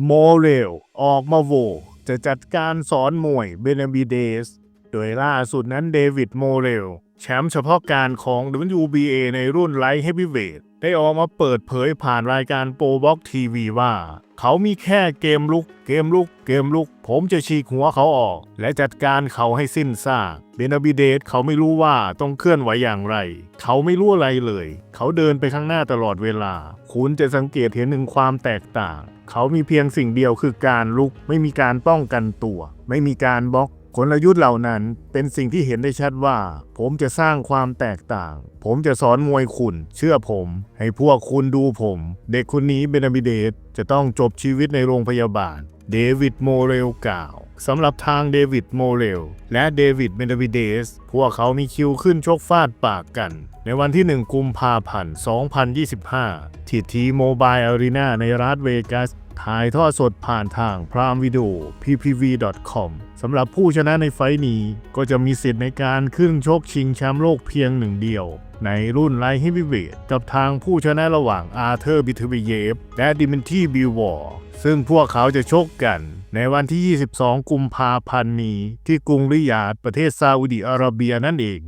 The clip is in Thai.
โมเรลออกมาโวจะจัดการสอนมวยเบนาบิเดส โดยล่าสุดนั้นเดวิดโมเรลแชมป์เฉพาะการของ WBA ในรุ่นไลท์เฮฟวีเวทได้ออกมาเปิดเผยผ่านรายการโปรบ็อกทีวีว่า เขามีแค่เกมลุก เกมลุก เกมลุก ผมจะฉีกหัวเขาออก และจัดการเขาให้สิ้นซากเบนาบิเดสเขาไม่รู้ว่าต้องเคลื่อนไหวอย่างไร เขาไม่รู้อะไรเลย เขาเดินไปข้างหน้าตลอดเวลา คุณจะสังเกตเห็นถึงความแตกต่าง เขามีเพียงสิ่งเดียวคือการลุก ไม่มีการป้องกันตัว ไม่มีการบล็อก กลยุทธ์เหล่านั้นเป็นสิ่งที่เห็นได้ชัดว่า ผมจะสร้างความแตกต่าง ผมจะสอนมวยคุณ เชื่อผม ให้พวกคุณดูผม เด็กคนนี้เบนาบิเดสจะต้องจบชีวิตในโรงพยาบาล เดวิดโมเรลกล่าวสำหรับทางเดวิดโมเรลและเดวิดเบนาบิเดส พวกเขามีคิวขึ้นชกฟาดปากกัน ในวันที่ 1 กุมภาพันธ์ 2025 ที่ทีโมบายอารีนาในรัฐเวกัส ถ่ายทอดสดผ่านทางพรามวิดีโอ ppv.com สำหรับผู้ชนะในไฟท์นี้ก็จะมีสิทธิ์ในการขึ้นชกชิงแชมป์โลกเพียงหนึ่งเดียว ในรุ่นไลท์เฮฟวีเวทกับทางผู้ชนะระหว่างอาเธอร์บิทเวเยฟและดิมินทีบิววอร์ซึ่งพวกเขาจะชกกัน ในวันที่ 22 กุมภาพันธ์นี้ ที่กรุงริยาดประเทศซาอุดิอาระเบียนั่นเอง